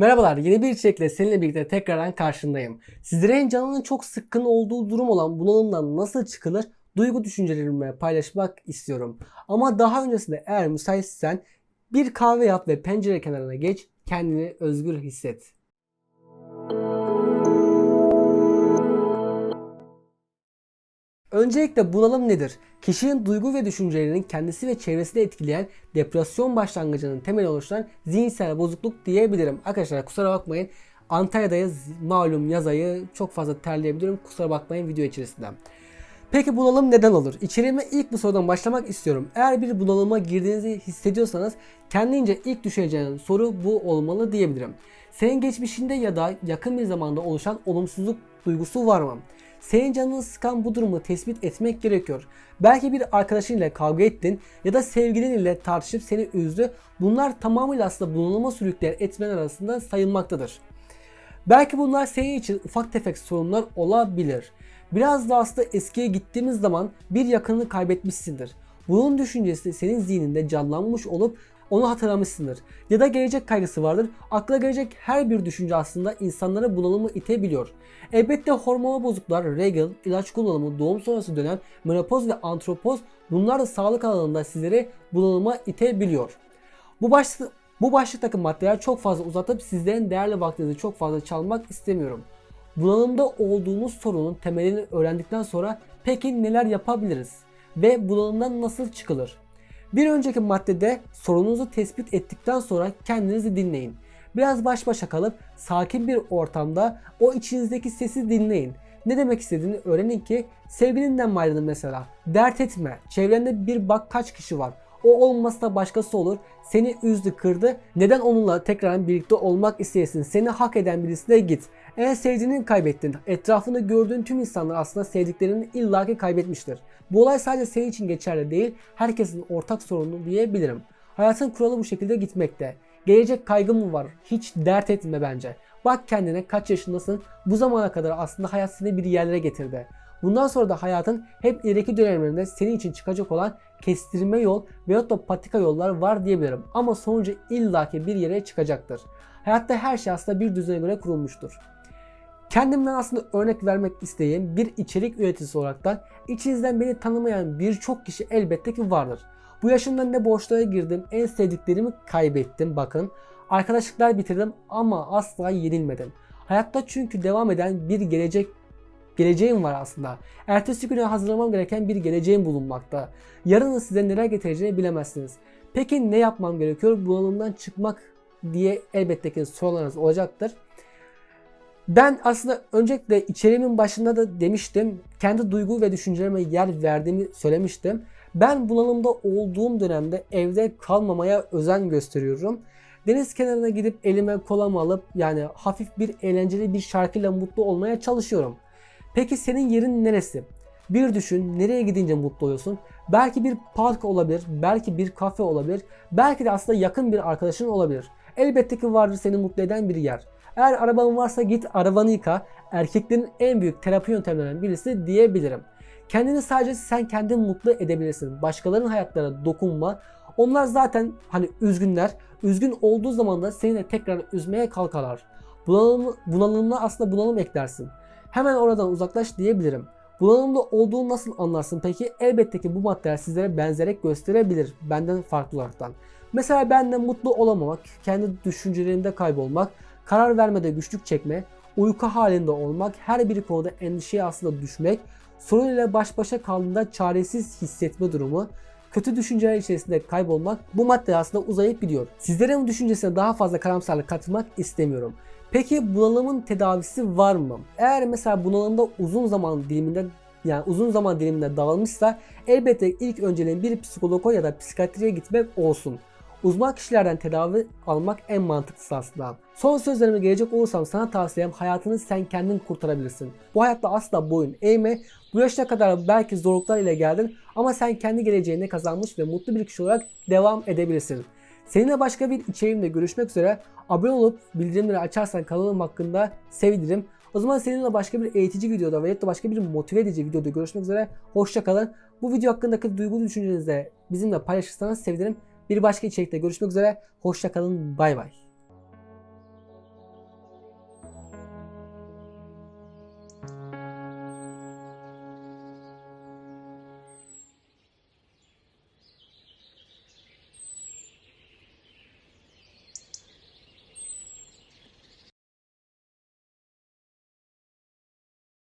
Merhabalar, yeni bir içerikle seninle birlikte tekrardan karşındayım. Sizlere canının çok sıkkın olduğu durum olan bunalımdan nasıl çıkılır duygu düşüncelerimi paylaşmak istiyorum. Ama daha öncesinde eğer müsaitsen bir kahve yap ve pencere kenarına geç, kendini özgür hisset. Öncelikle bunalım nedir? Kişinin duygu ve düşüncelerinin kendisi ve çevresini etkileyen depresyon başlangıcının temeli oluşturan zihinsel bozukluk diyebilirim. Arkadaşlar kusura bakmayın. Antalya'dayız. Malum yaz ayı çok fazla terleyebiliyorum. Kusura bakmayın video içerisinde. Peki bunalım neden olur? İçeriğime ilk bu sorudan başlamak istiyorum. Eğer bir bunalıma girdiğinizi hissediyorsanız kendince ilk düşeceğiniz soru bu olmalı diyebilirim. Senin geçmişinde ya da yakın bir zamanda oluşan olumsuzluk duygusu var mı? Senin canını sıkan bu durumu tespit etmek gerekiyor. Belki bir arkadaşınla kavga ettin ya da sevgilin ile tartışıp seni üzdü. Bunlar tamamıyla aslında bunalıma sürükleyen etmen arasında sayılmaktadır. Belki bunlar senin için ufak tefek sorunlar olabilir. Biraz da aslında eskiye gittiğimiz zaman bir yakınını kaybetmişsindir. Bunun düşüncesi senin zihninde canlanmış olup onu hatırlamışsındır. Ya da gelecek kaygısı vardır. Akla gelecek her bir düşünce aslında insanları bunalımı itebiliyor. Elbette hormonal bozukluklar, regl, ilaç kullanımı, doğum sonrası dönem, menopoz ve antropoz bunlar da sağlık alanında sizleri bunalıma itebiliyor. Bu başlık bu başlıktaki maddeler çok fazla uzatıp sizlerin değerli vaktinizi çok fazla çalmak istemiyorum. Bunalımda olduğunuz sorunun temelini öğrendikten sonra peki neler yapabiliriz? Ve bunalımdan nasıl çıkılır? Bir önceki maddede sorununuzu tespit ettikten sonra kendinizi dinleyin. Biraz baş başa kalıp sakin bir ortamda o içinizdeki sesi dinleyin. Ne demek istediğini öğrenin ki sevgilinden mi ayrıldın mesela? Dert etme. Çevrende bir bak kaç kişi var. O olmasa başkası olur. Seni üzdü, kırdı. Neden onunla tekrar birlikte olmak isteyesin? Seni hak eden birisine git. Eğer sevdiğini kaybettin. Etrafında gördüğün tüm insanlar aslında sevdiklerini illaki kaybetmiştir. Bu olay sadece senin için geçerli değil. Herkesin ortak sorunu diyebilirim. Hayatın kuralı bu şekilde gitmekte. Gelecek kaygın mı var? Hiç dert etme bence. Bak kendine kaç yaşındasın. Bu zamana kadar aslında hayat seni bir yerlere getirdi. Bundan sonra da hayatın hep ileriki dönemlerinde senin için çıkacak olan kestirme yol veyahut da patika yollar var diyebilirim. Ama sonucu illaki bir yere çıkacaktır. Hayatta her şey aslında bir düzene göre kurulmuştur. Kendimden aslında örnek vermek isteyeyim bir içerik üreticisi olaraktan içinizden beni tanımayan birçok kişi elbette ki vardır. Bu yaşımda ne borçlara girdim, en sevdiklerimi kaybettim bakın. Arkadaşlıklar bitirdim ama asla yenilmedim. Hayatta çünkü devam eden bir gelecek geleceğim var aslında. Ertesi güne hazırlamam gereken bir geleceğim bulunmakta. Yarının size neler getireceğini bilemezsiniz. Peki ne yapmam gerekiyor? Bunalımdan çıkmak diye elbette ki sorularınız olacaktır. Ben aslında öncelikle içeriğimin başında da demiştim. Kendi duygu ve düşüncelerime yer verdiğimi söylemiştim. Ben bunalımda olduğum dönemde evde kalmamaya özen gösteriyorum. Deniz kenarına gidip elime kolamı alıp yani hafif bir eğlenceli bir şarkıyla mutlu olmaya çalışıyorum. Peki senin yerin neresi? Bir düşün nereye gidince mutlu oluyorsun? Belki bir park olabilir, belki bir kafe olabilir, belki de aslında yakın bir arkadaşın olabilir. Elbette ki vardır seni mutlu eden bir yer. Eğer araban varsa git arabanı yıka. Erkeklerin en büyük terapi yöntemlerinden birisi diyebilirim. Kendini sadece sen kendin mutlu edebilirsin. Başkalarının hayatlarına dokunma. Onlar zaten hani üzgünler. Üzgün olduğu zaman da seni de tekrar üzmeye kalkarlar. Bunalım, bunalımla aslında bunalım eklersin. Hemen oradan uzaklaş diyebilirim. Bunalımda olduğunu nasıl anlarsın peki? Elbette ki bu maddeler sizlere benzerek gösterebilir benden farklı olaraktan. Mesela benden mutlu olamamak, kendi düşüncelerinde kaybolmak, karar vermede güçlük çekme, uyku halinde olmak, her bir konuda endişeye aslında düşmek, sorun ile baş başa kaldığında çaresiz hissetme durumu, kötü düşünceler içerisinde kaybolmak bu madde aslında uzayıp gidiyor. Sizlerin bu düşüncesine daha fazla karamsarlık katmak istemiyorum. Peki bunalımın tedavisi var mı? Eğer mesela bunalımda uzun zaman diliminde yani uzun zaman diliminde dağılmışsa elbette ilk önceliğin bir psikologa ya da psikiyatriye gitmek olsun. Uzman kişilerden tedavi almak en mantıklısı aslında. Son sözlerime gelecek olursam sana tavsiyem hayatını sen kendin kurtarabilirsin. Bu hayatta asla boyun eğme. Bu yaşına kadar belki zorluklar ile geldin ama sen kendi geleceğini kazanmış ve mutlu bir kişi olarak devam edebilirsin. Seninle başka bir içeriğimde görüşmek üzere. Abone olup bildirimleri açarsan kanalım hakkında sevinirim. O zaman seninle başka bir eğitici videoda veya da başka bir motive edici videoda görüşmek üzere. Hoşçakalın. Bu video hakkındaki duygu düşüncenizi de bizimle paylaşırsanız sevinirim. Bir başka içerikte görüşmek üzere. Hoşçakalın. Bay bay.